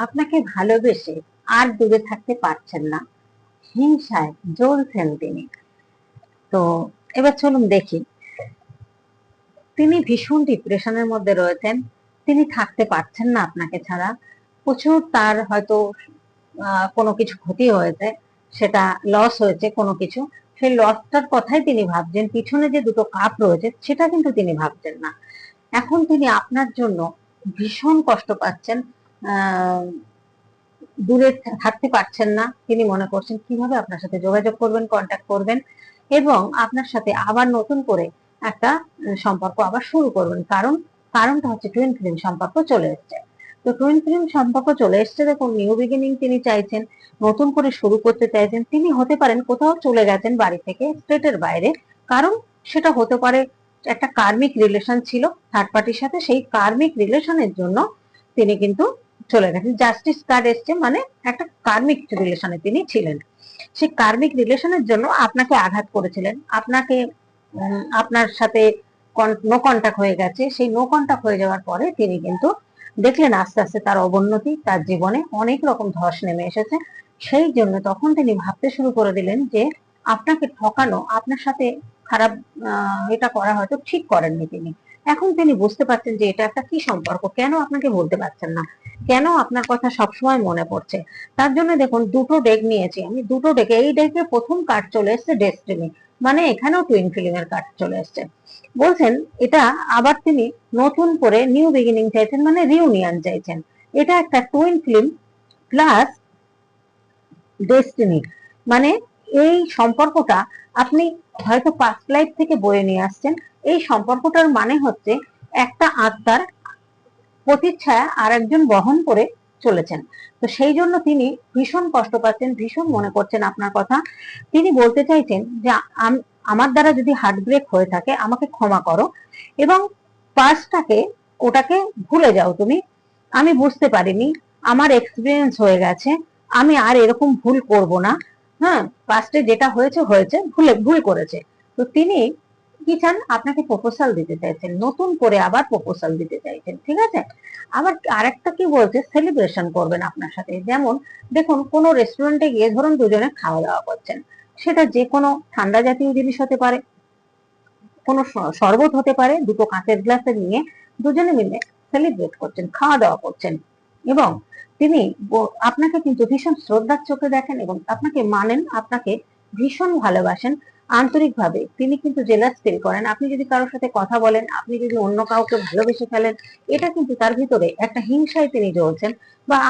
আপনাকে ভালোবেসে আর দূরে থাকতে পারছেন না। হিংসায় জ্বলছেন তিনি। তো এবার চলুন দেখি। তিনি ভীষণ ডিপ্রেশনের মধ্যে রয়েছেন। তিনি থাকতে পারছেন না আপনাকে ছাড়া। প্রচুর তার হয়তো কোনো কিছু ক্ষতি হয়েছে। সেটা লস হয়েছে কোনো কিছু। সেই লসটার কথাই তিনি ভাবছেন। পিছনে যে দুটো কাপ রয়েছে, সেটা কিন্তু তিনি ভাবছেন না। এখন তিনি আপনার জন্য ভীষণ কষ্ট পাচ্ছেন। দূরে থাকতে পারছেন না, তিনি মনে করছেন কীভাবে আপনার সাথে যোগাযোগ করবেন কন্ট্যাক্ট করবেন, এবং আপনার সাথে আবার নতুন করে একটা সম্পর্ক আবার শুরু করবেন। কারণ, কারণটা হচ্ছে টুইন ফিল্ম সম্পর্ক চলে এসছে। তো টুইন ফিল্ম সম্পর্ক চলে এসছে দেখুন নিউ বিগিনিং তিনি চাইছেন, নতুন করে শুরু করতে চাইছেন, তিনি হতে পারেন কোথাও চলে গেছেন বাড়ি থেকে স্টেটের বাইরে। কারণ, সেটা হতে পারে একটা কার্মিক রিলেশন ছিল থার্ড পার্টির সাথে সেই কার্মিক রিলেশনের জন্য তিনি কিন্তু চলে গেছেন জাস্টিস কার্ড এসছে মানে একটা কার্মিক রিলেশনে তিনি ছিলেন। সেই কার্মিক রিলেশনের জন্য আপনাকে আঘাত করেছিলেন। আপনাকে আপনার সাথে নো কন্টাক্ট হয়ে গেছে। সেই নো কন্টাক্ট হয়ে যাওয়ার পরে তিনি কিন্তু দেখলেন আস্তে আস্তে তার অবনতি, তার জীবনে অনেক রকম ধস নেমে এসেছে। সেই জন্য তখন তিনি ভাবতে শুরু করে দিলেন যে আপনাকে ঠকানো, আপনার সাথে খারাপ এটা করা হয়তো ঠিক করেননি তিনি। এখন তিনি বুঝতে পারছেন যে এটা একটা কি সম্পর্ক, কেন আপনাকে বলতে পারছেন না? কেন আপনার কথা সবসময় মনে পড়ছে? তার জন্য দেখুন, দুটো ডেক নিয়েছি আমি। দুটো ডেকে এই ডেকে প্রথম কার্ড চলে এসেছে ডেস্টিনি মানে এখানেও টুইন ফিল্মের কার্ড চলে এসেছে। বলছেন, এটা আবার তিনি নতুন করে নিউ বিগিনিং চাইছেন মানে রিউনিয়ন চাইছেন। এটা একটা টুইন ফিল্ম প্লাস ডেস্টিনি মানে এই সম্পর্কটা আপনি হয়তো পাস্ট লাইফ থেকে বয়ে নিয়ে আসছেন। এই সম্পর্কটার মানে হচ্ছে একটা আত্মার প্রতিচ্ছায়া আর একজন বহন করে চলেছেন। তো সেই জন্য তিনি ভীষণ কষ্ট পাচ্ছেন, ভীষণ মনে করছেন আপনার কথা। তিনি বলতে চাইছেন যে, আম- আমার দ্বারা যদি হার্ট ব্রেক হয়ে থাকে, আমাকে ক্ষমা করো এবং পাস্টটাকে ওটাকে ভুলে যাও তুমি। আমি বুঝতে পারিনি, আমার এক্সপিরিয়েন্স হয়ে গেছে, আমি আর এরকম ভুল করব না। হ্যাঁ পাস্টে যেটা হয়েছে হয়েছে, ভুলে, ভুল করেছে। তো তিনি কি চান আপনাকে প্রপোজাল দিতে চাইছেন, নতুন করে আবার প্রপোজাল দিতে চাইছেন, ঠিক আছে? আবার আরেকটা কি বলছে সেলিব্রেশন করবেন আপনার সাথে। যেমন, দেখুন, কোন রেস্টুরেন্টে গিয়ে ধরুন দুজনে খাওয়া দাওয়া করছেন। সেটা যে কোনো ঠান্ডা জাতীয় জিনিস হতে পারে, কোনো শরবত হতে পারে, দুটো কাঁচের গ্লাসে নিয়ে দুজনে মিলে সেলিব্রেট করছেন খাওয়া দাওয়া করছেন। এবং তিনি আপনাকে কিন্তু ভীষণ শ্রদ্ধার চোখে দেখেন এবং আপনাকে মানেন, আপনাকে ভীষণ ভালোবাসেন। আন্তরিকভাবে তিনি কিন্তু জেলাস ফিল করেন। আপনি যদি কারোর সাথে কথা বলেন, আপনি যদি অন্য কাউকে ভালোবেসে ফেলেন, এটা কিন্তু তার ভিতরে একটা হিংসায় তিনি জ্বলছেন বা